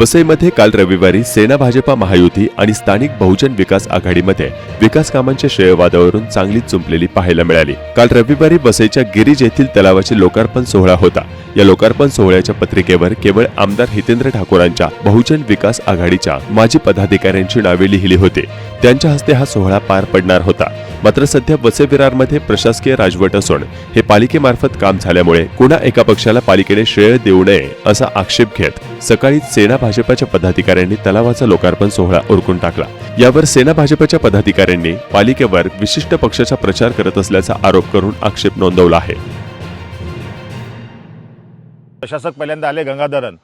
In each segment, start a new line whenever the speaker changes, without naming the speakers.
वसईमध्ये काल रविवारी सेना भाजपा महायुती आणि स्थानिक बहुजन विकास आघाडीमध्ये विकास कामांच्या श्रेयवादावरून चांगलीच चुंपलेली पाहायला मिळाली. काल रविवारी वसईच्या गिरीज येथील तलावाचे लोकार्पण सोहळा होता. या लोकार्पण सोहळ्याच्या पत्रिकेवर केवळ आमदार हितेंद्र ठाकूरांच्या बहुजन विकास आघाडीच्या माजी पदाधिकाऱ्यांची नावे लिहिली होती. त्यांच्या हस्ते हा सोहळा पार पडणार होता. मात्र सध्या वसई विरारमध्ये प्रशासकीय राजवट असून हे पालिकेमार्फत काम झाल्यामुळे कुणा एका पक्षाला पालिकेने श्रेय देऊ नये असा आक्षेप घेत सकाळी सेना भाजपाच्या पदाधिकाऱ्यांनी तलावाचा लोकार्पण सोहळा उरकून टाकला. यावर सेना भाजपच्या पदाधिकाऱ्यांनी पालिकेवर विशिष्ट पक्षाचा प्रचार करत असल्याचा आरोप करून आक्षेप नोंदवला आहे.
प्रशासक पहिल्यांदा आले गंगाधरन.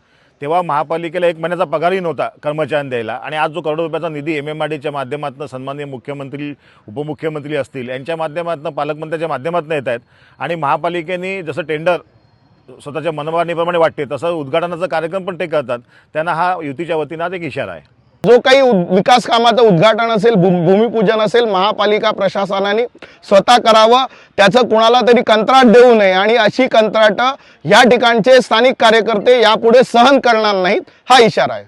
तेव्हा महापालिकेला एक महिन्याचा पगारही नव्हता कर्मचाऱ्यांना द्यायला आणि आज जो करोडो रुपयाचा निधी एम एम आर डीच्या माध्यमातून सन्माननीय मुख्यमंत्री उपमुख्यमंत्री असतील यांच्या माध्यमातून पालकमंत्र्यांच्या माध्यमातून येत आहेत. आणि महापालिकेने जसं टेंडर स्वतःच्या मनमानीप्रमाणे वाटते. तसं उद्घाटनाचा कार्यक्रम पण ते करतात. त्यांना हा युतीच्या वतीनं आज एक इशारा आहे.
जो काही विकास कामाचं उद्घाटन असेल भूमिपूजन असेल महापालिका प्रशासनाने स्वतः करावं त्याचं कुणाला तरी कंत्राट देऊ नये. आणि अशी कंत्राटं या ठिकाणचे स्थानिक कार्यकर्ते यापुढे सहन करणार नाहीत हा इशारा आहे.